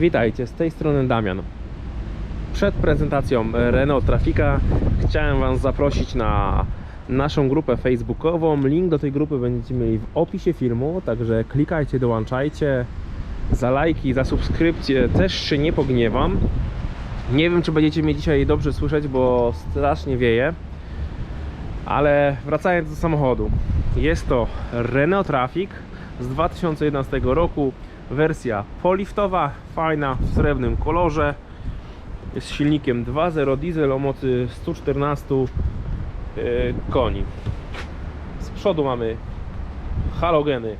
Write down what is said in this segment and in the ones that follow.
Witajcie, z tej strony Damian. Przed prezentacją Renault Trafika chciałem Was zaprosić na naszą grupę facebookową. Link do tej grupy będziecie mieli w opisie filmu, także klikajcie, dołączajcie. Za lajki, za subskrypcję też się nie pogniewam. Nie wiem, czy będziecie mnie dzisiaj dobrze słyszeć, bo strasznie wieje. Ale wracając do samochodu. Jest to Renault Traffic z 2011 roku. Wersja poliftowa, fajna, w srebrnym kolorze. Jest silnikiem 2.0 diesel o mocy 114 e, koni. Z przodu mamy halogeny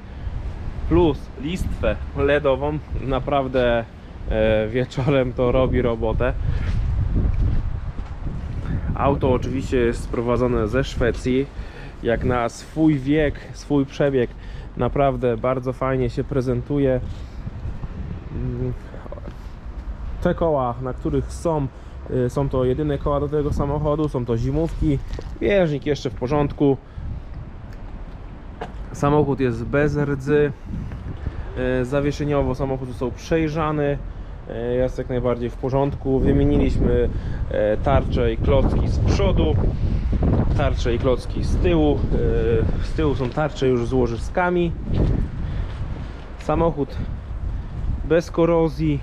plus listwę LEDową. Naprawdę e, wieczorem to robi robotę. Auto oczywiście jest sprowadzone ze Szwecji. Jak na swój wiek, swój przebieg, naprawdę bardzo fajnie się prezentuje. Mm, Te koła, na których są, y, są to jedyne koła do tego samochodu, są to zimówki. Bieżnik jeszcze w porządku. Samochód jest bez rdzy. Y, Zawieszeniowo samochód został przejrzany. Y, Jest jak najbardziej w porządku. Wymieniliśmy e, tarcze i klocki z przodu, tarcze i klocki z tyłu. E, Z tyłu są tarcze już z łożyskami. Samochód bez korozji.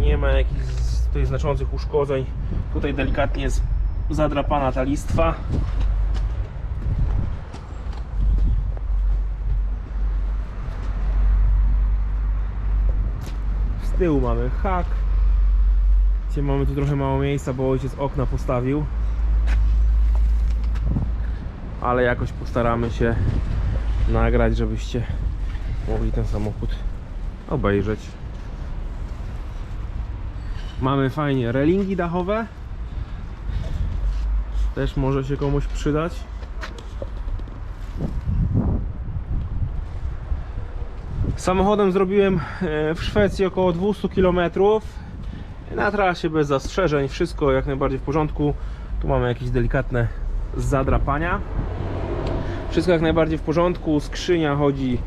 Nie ma jakichś tutaj znaczących uszkodzeń. Tutaj delikatnie jest zadrapana ta listwa. Tyłu mamy hak. Gdzie mamy tu trochę mało miejsca, bo ojciec okna postawił. Ale jakoś postaramy się nagrać, żebyście mogli ten samochód obejrzeć. Mamy fajnie relingi dachowe. Też może się komuś przydać. Samochodem zrobiłem e, w Szwecji około 200 km. Na trasie bez zastrzeżeń, wszystko jak najbardziej w porządku. Tu mamy jakieś delikatne zadrapania. Wszystko jak najbardziej w porządku. Skrzynia chodzi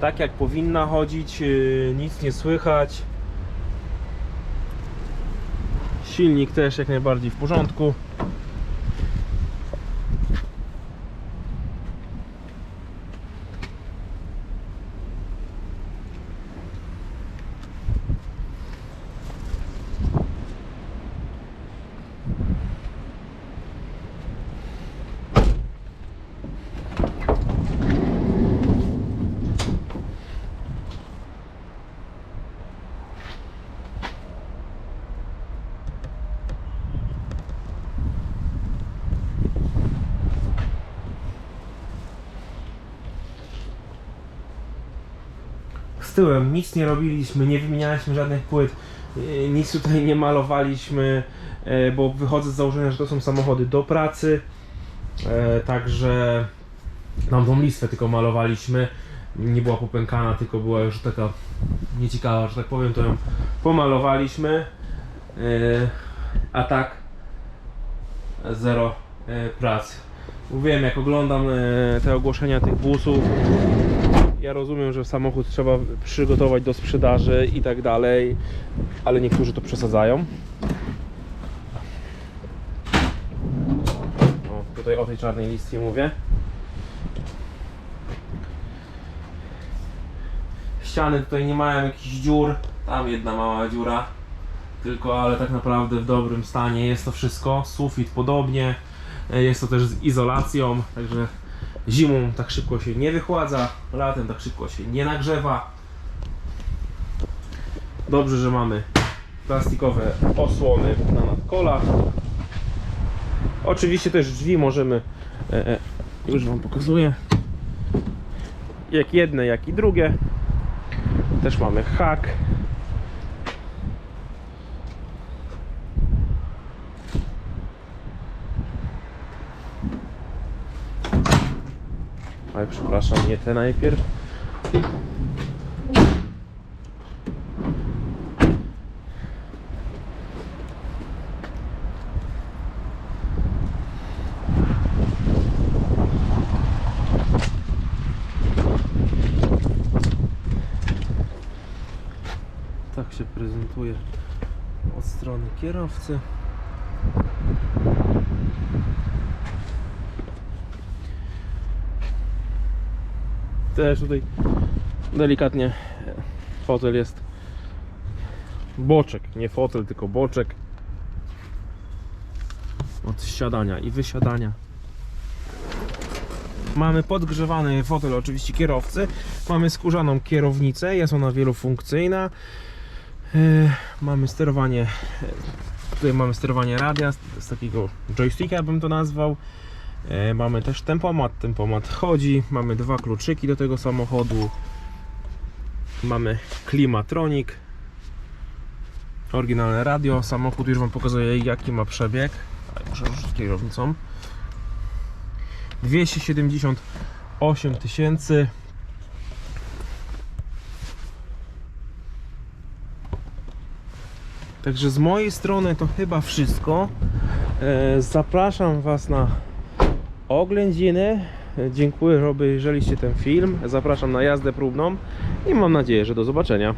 tak jak powinna chodzić, e, nic nie słychać. Silnik też jak najbardziej w porządku. Tyłem nic nie robiliśmy, nie wymienialiśmy żadnych płyt, yy, nic tutaj nie malowaliśmy, yy, bo wychodzę z założenia, że to są samochody do pracy, yy, także nam tą listwę tylko malowaliśmy, nie była popękana, tylko była już taka nieciekawa, że tak powiem, to ją pomalowaliśmy, yy, a tak zero pracy. Mówiłem, jak oglądam te ogłoszenia tych busów, ja rozumiem, że samochód trzeba przygotować do sprzedaży i tak dalej, ale niektórzy to przesadzają. O, tutaj o tej czarnej listie mówię. Ściany tutaj nie mają jakichś dziur, tam jedna mała dziura, tylko ale tak naprawdę w dobrym stanie jest to wszystko. Sufit podobnie, jest to też z izolacją, także Zimą tak szybko się nie wychładza, latem tak szybko się nie nagrzewa. Dobrze, że mamy plastikowe osłony na nadkolach. Oczywiście też drzwi możemy, e, e, już Wam pokazuję, jak jedne, jak i drugie. Też mamy hak. Oj, przepraszam, nie te najpierw. tak się prezentuje od strony kierowcy Też tutaj delikatnie fotel jest boczek, nie fotel, tylko boczek od siadania i wysiadania. Mamy podgrzewany fotel oczywiście kierowcy. Mamy skórzaną kierownicę, jest ona wielofunkcyjna. Yy, Mamy sterowanie, e, tutaj mamy sterowanie radia z, z takiego joysticka bym to nazwał. E, Mamy też tempomat, tempomat chodzi. Mamy dwa kluczyki do tego samochodu. Mamy klimatronik. Oryginalne radio. Samochód już Wam pokazuje jaki ma przebieg. Muszę ruszyć kierownicą. 278 tysięcy. Także z mojej strony to chyba wszystko. E, Zapraszam Was na oględziny. Dziękuję, że obejrzeliście ten film. Zapraszam na jazdę próbną i mam nadzieję, że do zobaczenia.